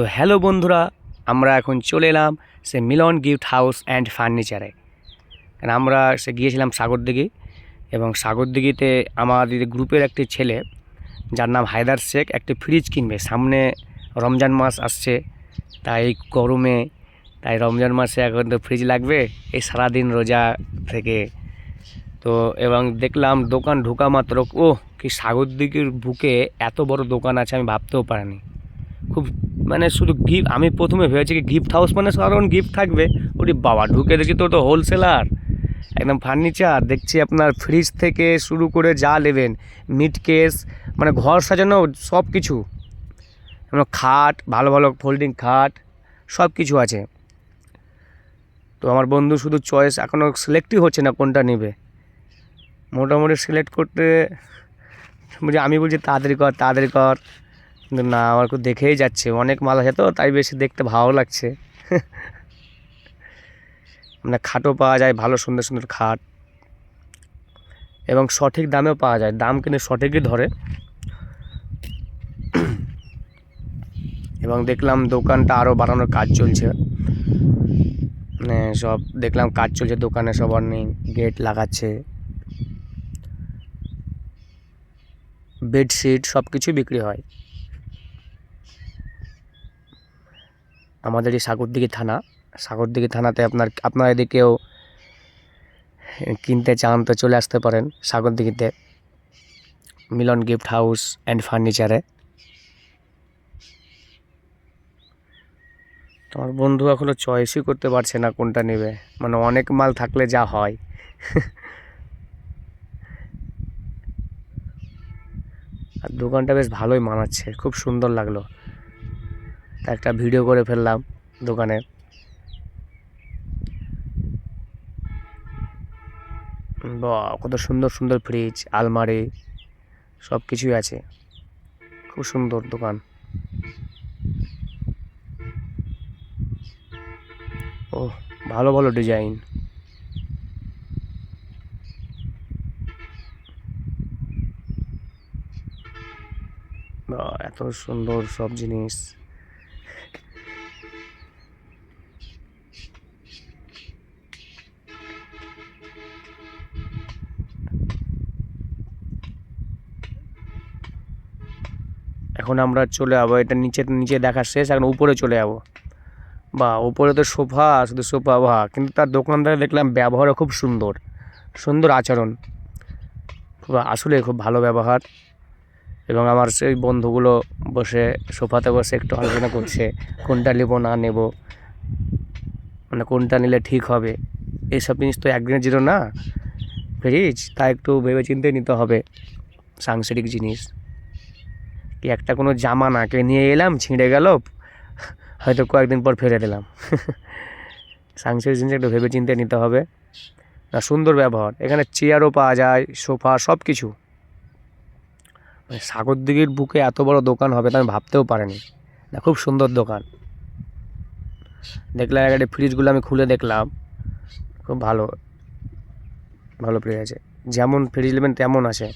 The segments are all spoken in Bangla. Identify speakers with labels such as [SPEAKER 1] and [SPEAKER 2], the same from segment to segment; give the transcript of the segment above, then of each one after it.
[SPEAKER 1] তো হ্যালো বন্ধুরা, আমরা এখন চলে এলাম সে মিলন গিফট হাউস অ্যান্ড ফার্নিচারে। কারণ আমরা সে গিয়েছিলাম সাগরদিঘি এবং সাগরদিঘিতে আমাদের গ্রুপের একটি ছেলে, যার নাম হায়দার শেখ, একটি ফ্রিজ কিনবে। সামনে রমজান মাস আসছে, তাই গরমে, তাই রমজান মাসে এখন তো ফ্রিজ লাগবে, এই সারাদিন রোজা থেকে। তো এবং দেখলাম দোকান ঢোকা মাত্র ও কি সাগরদিঘির বুকে এত বড় দোকান আছে আমি ভাবতেও পারিনি। খুব মানে শুধু গিফট আমি প্রথমে ভেবেছি কি গিফট হাউস মানে সাধারণ গিফট থাকবে। ওটি বাবা, ঢুকে দেখি তো তো হোলসেলার একদম ফার্নিচার দেখছি আপনার ফ্রিজ থেকে শুরু করে যা নেবেন মিট কেস মানে ঘর সাজানো সব কিছু খাট, ভালো ভালো ফোল্ডিং খাট সব কিছু আছে। তো আমার বন্ধু শুধু চয়েস এখনও সিলেক্টই হচ্ছে না কোনটা নেবে। মোটামুটি সিলেক্ট করতে, বলছি আমি বলছি তাড়াতাড়ি কর তাড়াতাড়ি কর। কিন্তু না, আমার দেখেই যাচ্ছে। অনেক মাল আছে তো, তাই বেশি দেখতে ভালো লাগছে। মানে খাটও পাওয়া যায়, ভালো সুন্দর সুন্দর খাট। এবং সঠিক দামেও পাওয়া যায়। দাম কিন্তু সঠিকই ধরে। এবং দেখলাম দোকানটা আরও বাড়ানোর কাজ চলছে। মানে সব দেখলাম কাজ চলছে, দোকানে সবার নেই গেট লাগাচ্ছে। বেডশিট সব কিছুই বিক্রি হয়। আমাদের এই সাগরদিঘি থানা। সাগরদিঘি থানাতে আপনার, আপনারা যদি কেউ কিনতে চান তো চলে আসতে পারেন সাগরদিঘিতে। মিলন গিফট হাউস অ্যান্ড ফার্নিচারে। তোমার বন্ধু এখনও চয়েসই করতে পারছে না কোনটা নেবে। মানে অনেক মাল থাকলে যা হয়। আর দোকানটা বেশ ভালোই মানাচ্ছে, খুব সুন্দর লাগল। তা একটা ভিডিও করে ফেললাম দোকানে। কত সুন্দর সুন্দর ফ্রিজ আলমারি সব কিছুই আছে। খুব সুন্দর দোকান। ও ভালো ভালো ডিজাইন এত সুন্দর সব জিনিস। এখন আমরা চলে যাব, এটা নিচে নিচে দেখা শেষ, এখন উপরে চলে যাব। বা, উপরে তো সোফা, শুধু সোফা, বা, কিন্তু তার দোকানদারে দেখলাম ব্যবহারও খুব সুন্দর সুন্দর আচরণ। আসলে খুব ভালো ব্যবহার। এবং আমার সেই বন্ধুগুলো বসে সোফাতে বসে একটু আলোচনা করছে, কোনটা নেব, না নেব। মানে কোনটা নিলে ঠিক হবে? এইসব জিনিস তো একদিনের জিরো না। ফ্রিজ, তা একটু ভেবে চিন্তে নিতে হবে। সাংসারিক জিনিস। কি একটা কোনো জামা নাকে নিয়ে এলাম, ছিঁড়ে গেল, হয়তো কয়েকদিন পর ফেলে দিলাম। সাংসারিক জিনিস একটু ভেবে চিন্তে নিতে হবে। না, সুন্দর ব্যবহার। এখানে চেয়ারও পাওয়া যায়, সোফা সব কিছু সাগরদিঘির বুকে এত বড় দোকান হবে তা আমি ভাবতেও পারিনি। না, খুব সুন্দর দোকান। দেখলাম একটা ফ্রিজগুলো আমি খুলে দেখলাম। খুব ভালো। ভালো ফ্রিজ আছে। যেমন ফ্রিজ নেবেন তেমন আছে।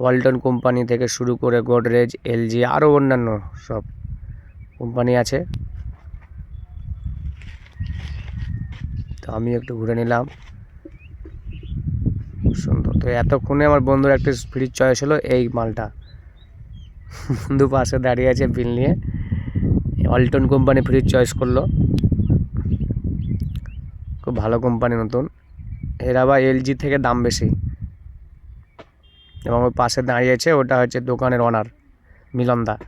[SPEAKER 1] ওয়ালটন কোম্পানি থেকে শুরু করে গোদরেজ এলজি আরও অন্যান্য সব কোম্পানি আছে। তো আমি একটু ঘুরে নিলাম। সুন্দর। তো এতক্ষণে আমার বন্ধুর একটা ফ্রিজ চয়েস হলো এই মালটা। বন্ধু পাশে দাঁড়িয়ে আছে বিল নিয়ে। অল্টন কোম্পানি ফ্রিজ চয়েস করল। খুব ভালো কোম্পানি নতুন। এর আবার এলজি থেকে দাম বেশি। এবং ওই পাশে দাঁড়িয়েছে ওটা হচ্ছে দোকানের ওনার মিলনদা।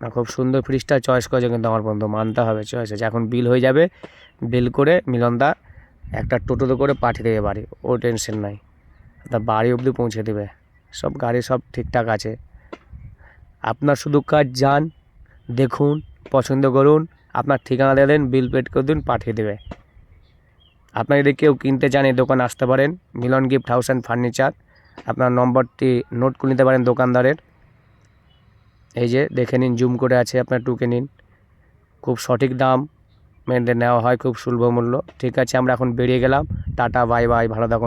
[SPEAKER 1] না, খুব সুন্দর ফ্রিজটা চয়েস করেছে কিন্তু আমার বন্ধু, মানতে হবে চয়েস আছে এখন বিল হয়ে যাবে বিল করে মিলনদা একটা টোটোতে করে পাঠিয়ে দেবে বাড়ি, ও টেনশন নাই। তা বাড়ি অবধি পৌঁছে দেবে। সব গাড়ি সব ঠিকঠাক আছে। আপনার শুধু কাজ যান, দেখুন, পছন্দ করুন, আপনার ঠিকানা দিয়ে দেন বিল পেড করে দিন, পাঠিয়ে দেবে। আপনার যদি কেউ কিনতে চান, এই দোকানে আসতে পারেন, Milan gift house and furniture আপনার নম্বরটি নোট করে নিতে পারেন দোকানদারের। এই যে দেখে নিন জুম করে আছে আপনার টুকে নিন। খুব সঠিক দাম মেনলে নেওয়া হয়, খুব সুলভ মূল্য। ঠিক আছে, আমরা এখন বেরিয়ে গেলাম। টাটা বাই বাই ভালো থাকুন।